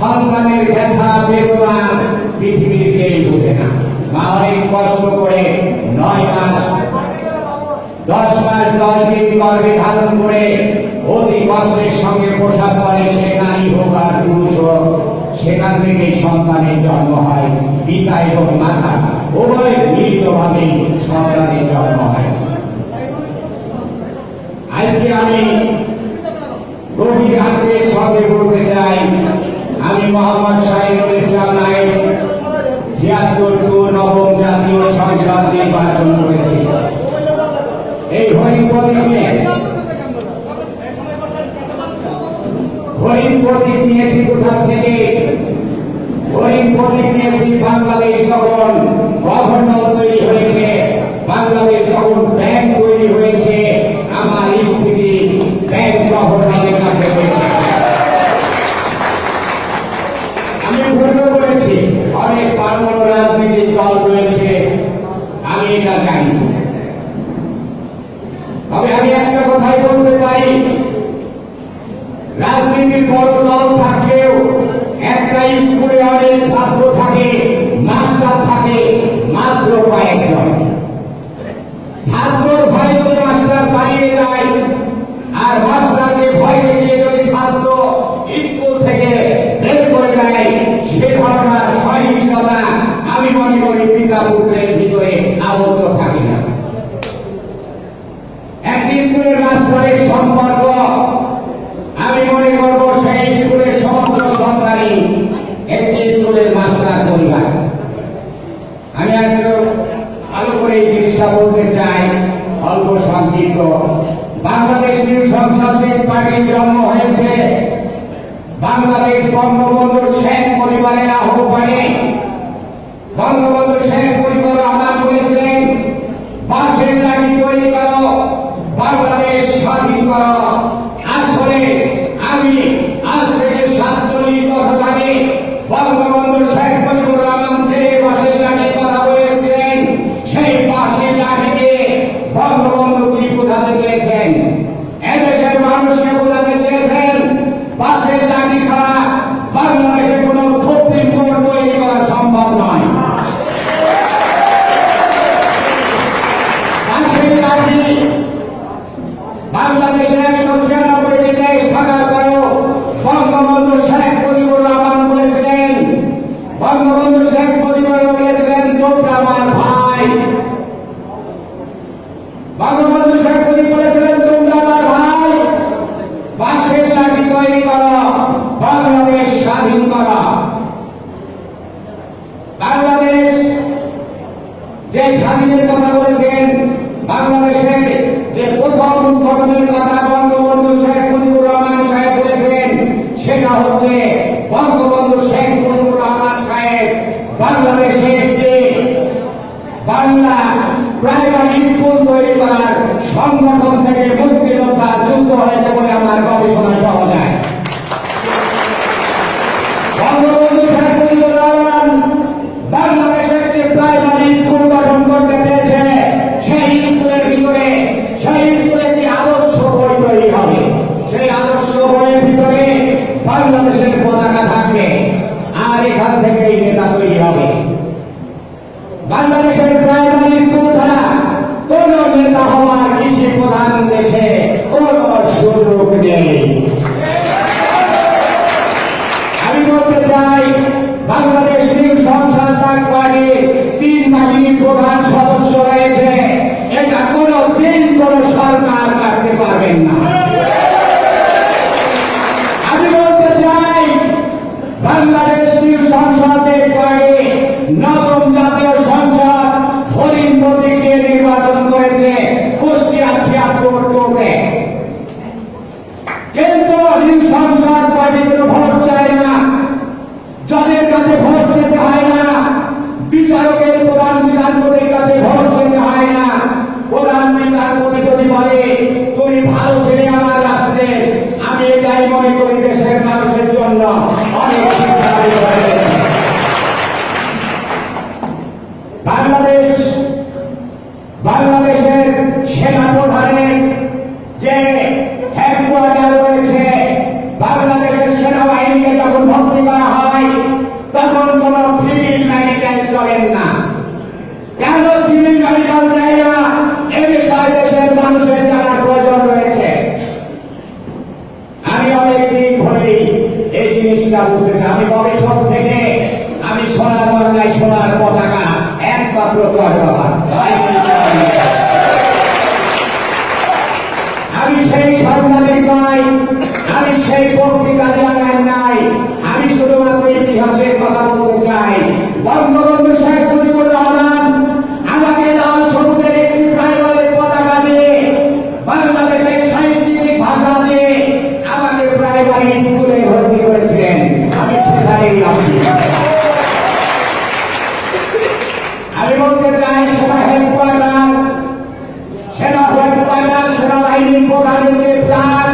সন্তানের ব্যথা বেদনা পৃথিবীর কেউ বোঝে না। মা অনেক কষ্ট করে নয় মাস, দশ মাস, দশ দিন গর্ভে ধারণ করে অতি কষ্টের সঙ্গে প্রসাদ করে সে নারী হোক আর পুরুষ হোক, সেখান থেকে সন্তানের জন্ম হয় পিতা এবং মাতা, উভয় মিলিতভাবে সন্তানের জন্ম হয়। আজকে আমি গভীর আগ্রহের সঙ্গে বলতে চাই আমি মোহাম্মদ শাহিদুল ইসলাম নাইক ছিয়াত্তর টু নবম জাতীয় সংসদ নির্বাচন করেছি। এই হরিণ প্রতীক নিয়ে হরিম প্রতীক নিয়েছি কোথা থেকে হরিণ প্রতীক নিয়েছি বাংলাদেশ যখন গভর্নর তৈরি হয়েছে বাংলাদেশ যখন ব্যাংক তৈরি হয়েছে আমার স্থিতি ব্যাংক গভর্নরের কাছে হয়েছে আমি ভুল করেছি অনেক বড় বড় রাজনৈতিক দল রয়েছে আমি এটা জানি তবে আমি একটা কথাই বলতে পারি রাজনীতির বড় দল থাকলেও একটা স্কুলে অনেক ছাত্র থাকে মাস্টার থাকে মাত্র কয়েকজন ছাত্রর ভয় যদি মাস্টার পালিয়ে যায় আর মাস্টারকে ভয় দেখিয়ে যদি ছাত্র স্কুল থেকে বের করে দেয় সে ধরনের সহিংসতা আমি মনে করি পিতা পুত্রের ভিতরে আবদ্ধ থাকে না একটি স্কুলের মাস্টারের সম্পর্ক, আমি মনে করব সেই স্কুলের সমস্ত সন্তানই একটি স্কুলের মাস্টার পরিবার। আমি একটু ভালো করে এই জিনিসটা বলতে চাই, অল্প সংক্ষিপ্ত বাংলাদেশ নিউ সংসদের পার্টির জন্ম হয়েছে। বাংলাদেশ বঙ্গবন্ধু শেখ পরিবারের আহ্বানে। বঙ্গবন্ধু শেখ পরিবার আহ্বান করেছিলেন বাসের লাঠি তৈরি করো। বাংলাদেশ স্বাধীন করো। আসলে আমি আজ থেকে সাতচল্লিশ বছর আগে বঙ্গবন্ধু শেখ মুজিবুর রহমান যে বাসের লাঠি কথা বলেছিলেন, সেই বাসের লাঠিকে বঙ্গবন্ধু কি বোঝাতে চেয়েছেন? এদেশের মানুষকে বোঝাতে চেয়েছেন বাসের লাঠি ছাড়া বাংলাদেশে কোনো সুপ্রিম কোর্ট তৈরি করা সম্ভব নয় বাসের লাঠি বাংলাদেশে একশো ছিয়ানব্বইটি দেশ থাকার পরেও বঙ্গবন্ধু শেখ মুজিবুর রহমান বলেছিলেন বঙ্গবন্ধু শেখ মুজিবুর বলেছিলেন তোমরা আমার ভাই বঙ্গবন্ধু বলেছিলেন, তোমরা আমার ভাই। বাঁশের লাঠি তৈরি করো, বাংলাদেশ স্বাধীন করো। বাংলাদেশ যে স্বাধীনের কথা বলেছেন, বাংলাদেশের যে প্রথম উদ্ঘাটনের কথা বঙ্গবন্ধু শেখ মুজিবুর রহমান সাহেব বলেছেন, সেটা হচ্ছে বঙ্গবন্ধু শেখ মুজিবুর রহমান সাহেব বাংলাদেশের যে বাংলা প্রাইমারি স্কুল তৈরি করার সংগঠন থেকে মুক্তিযোদ্ধা যুক্ত হয়েছে বলে আমার গবেষণায় পাওয়া যায় বঙ্গবন্ধু শেখ মুজিবুর রহমান সেই স্কুলের ভিতরে সেই স্কুলে একটি আদর্শ তৈরি হবে সেই আদর্শ বইয়ের ভিতরে বাংলাদেশের পতাকা থাকবে। আর এখান থেকে এই নেতা তৈরি হবে। বাংলাদেশের প্রাইমারি স্কুল ছাড়া কোন নেতা হওয়ার কৃষি প্রধান দেশে কোন সুযোগ নেই। আমি বলতে চাই, বাংলাদেশ নিউ তার পার্টি তিন বাহিনী প্রধান সদস্য বিচারকের প্রধান বিচারপতির কাছে ভোট দিতে হয় না। প্রধান বিচারপতি যদি বলে, তুমি ভালো ছেলে আমার রাষ্ট্রে, আমি এটাই মনে করি দেশের মানুষের জন্য বাংলাদেশ, বাংলাদেশের সেনা যে হেডকোয়ার্টার রয়েছে, বাংলাদেশের সেনাবাহিনীকে যখন ভর্তি করা হয় করেন না। কেন মেডিকেল চাই না? বিষয়ে দেশের মানুষের জানার প্রয়োজন রয়েছে। আমি অনেকদিন ধরেই এই জিনিসটা বুঝতেছি। আমি থেকে আমি সোনার বাংলায় সোনার পতাকা একমাত্র আমি সেই সাংবাদিক নয়, আমি সেই পত্রিকা নাই। আমি শুধুমাত্র ইতিহাসের কথা বলতে চাই। আমি বলতে চাই সেনা হেডকোয়ার্টার সেনা হেডকোয়ার্টার সেনাবাহিনীর প্রধানমন্ত্রীর প্লাস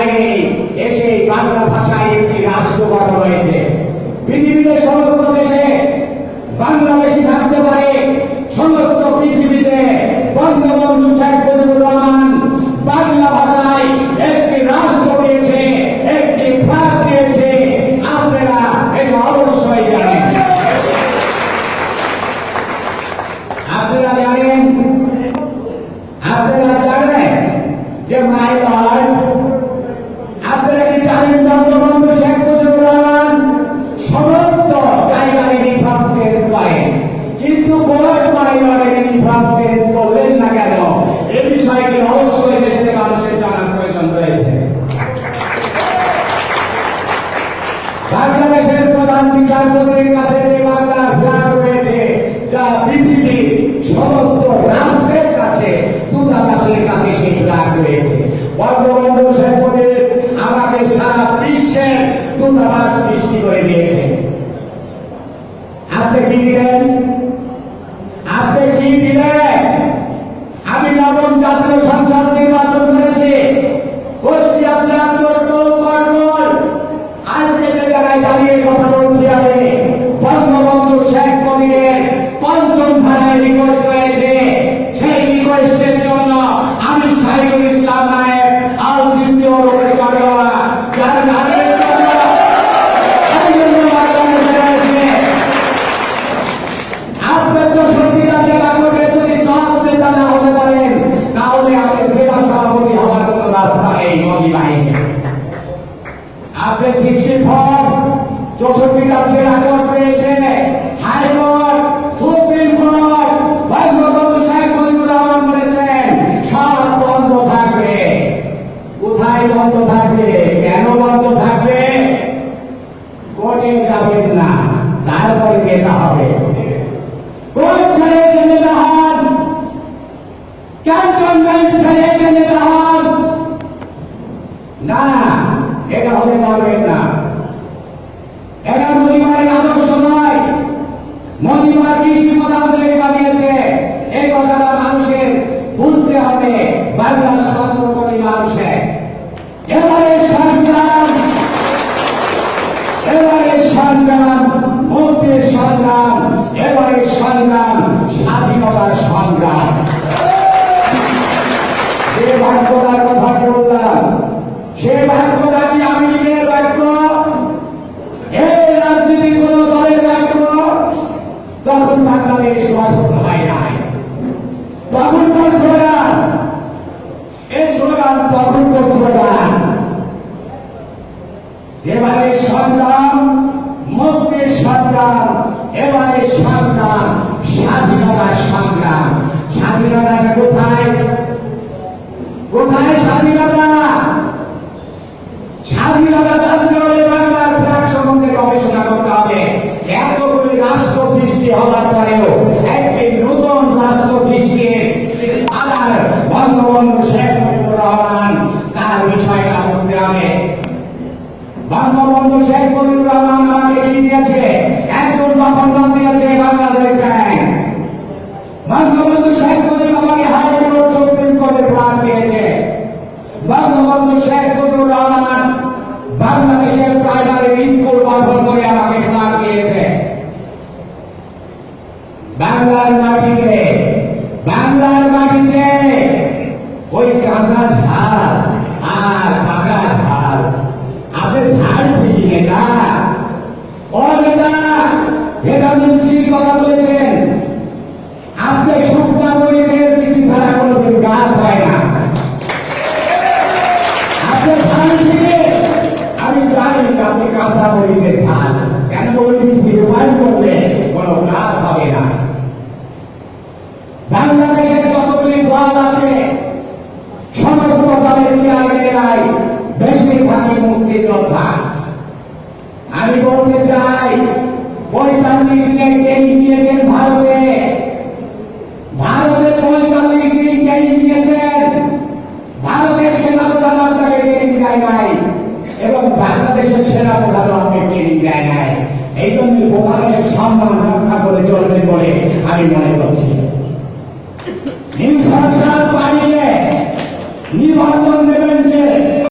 আইনে এসে বাংলা ভাষায় একটি রাষ্ট্র গঠন হয়েছে। পৃথিবীতে সমস্ত দেশে বাংলাদেশি থাকতে পারে সমস্ত পৃথিবীতে বঙ্গবন্ধু শেখ মুজিবুর রহমান। বাংলা ভাষায় একটি রাষ্ট্র পেয়েছে একটি পেয়েছে আপনারা এটা অবশ্যই জানেন। আপনারা জানেন? আপনারা জানেন যে Amém, galera. চৌষট্টি রাজ্যের আকর্ড পেয়েছে high court, supreme court, Bangabandhu Sheikh Mujibur Rahman বলেছেন, সব বন্ধ থাকবে। কোথায় বন্ধ থাকবে? কেন বন্ধ থাকবে? কোর্টে যাবেন না, তারপরে যেতে হবে। কোর্ট ছেড়ে এসে যেতে হন। ক্যান্টনমেন্ট ছেড়ে এসে হন। না, এটা হতে পারবেন না। এটা মহিমার আদর্শ নয়। মহিমার কৃষি প্রধানমন্ত্রী বানিয়েছে। এই কথাটা মানুষের বুঝতে হবে, বাংলার সতেরো কোটি এবারে সংগ্রাম এবারে সংগ্রাম মুক্তির সংগ্রাম এবারে সংগ্রাম স্বাধীনতার সংগ্রাম। যে বাক্যটার কথা বললাম সে বাক্যটা কি আমি নিজের বাক্য এই রাজনীতি কোন দলের বাক্য তখন বাংলাদেশ গঠন হয় নাই তখনকার স্লোগান। এই স্লোগান তখনকার স্লোগান। এবারে সংগ্রাম মুক্তির সংগ্রাম এবারে সংগ্রাম স্বাধীনতার সংগ্রাম। স্বাধীনতাটা কোথায়? কোথায় স্বাধীনতা? স্বাধীনতা জানতে হলে বাংলার ফ্ল্যাগ সম্বন্ধে গবেষণা করতে হবে। এতগুলি রাষ্ট্র সৃষ্টি হওয়ার পরেও একটি তার বিষয়টা বুঝতে হবে বঙ্গবন্ধু শেখ মুজিবুর রহমান আমাকে কি দিয়েছে। একজন দিয়েছে বাংলাদেশ বঙ্গবন্ধু শেখ মুজিব আমাকে হাইকোর্ট সুপ্রিম কোর্টের প্রাণ দিয়েছে বঙ্গবন্ধু শেখ মুজিবুর রহমান বাংলাদেশের প্রাইমারি স্কুল গঠন করে আমাকে প্রাণ দিয়েছে বাংলার মাটিতে বাংলার মাটিতে ওই কাঁচা ঝাল আর পাকা ঝাল আপনি ঝাল ঠিকই নেতা ও নেতা এটা মুন্সির কথা বলেছেন আপনি শুকনা মরিচের কৃষি ছাড়া কোনোদিন গাছ হয় না আপনি ধান থেকে আমি জানি যে আপনি কাঁচা মরিচের ধান কেন ওই কৃষি রূপায়ণ করলে কোনো গাছ হবে না বাংলাদেশের যতগুলি দল আছে সমস্ত দলের চেয়ারম্যানেরাই বেশিরভাগই মুক্তিযোদ্ধা আমি বলতে চাই পঁয়তাল্লিশ ট্রেন নিয়েছেন ভারতে। ভারতের পঁয়তাল্লিশ ট্রেন নিয়েছেন ভারতের সেনাপ্রধান আপনাকে দেয় নাই এবং বাংলাদেশের সেনাপ্রধান আপনাকে দেয় নাই। এই জন্য সম্মান রক্ষা করে চলবেন বলে আমি মনে করছি। বানিয়ে নিবন্ধন দেবেন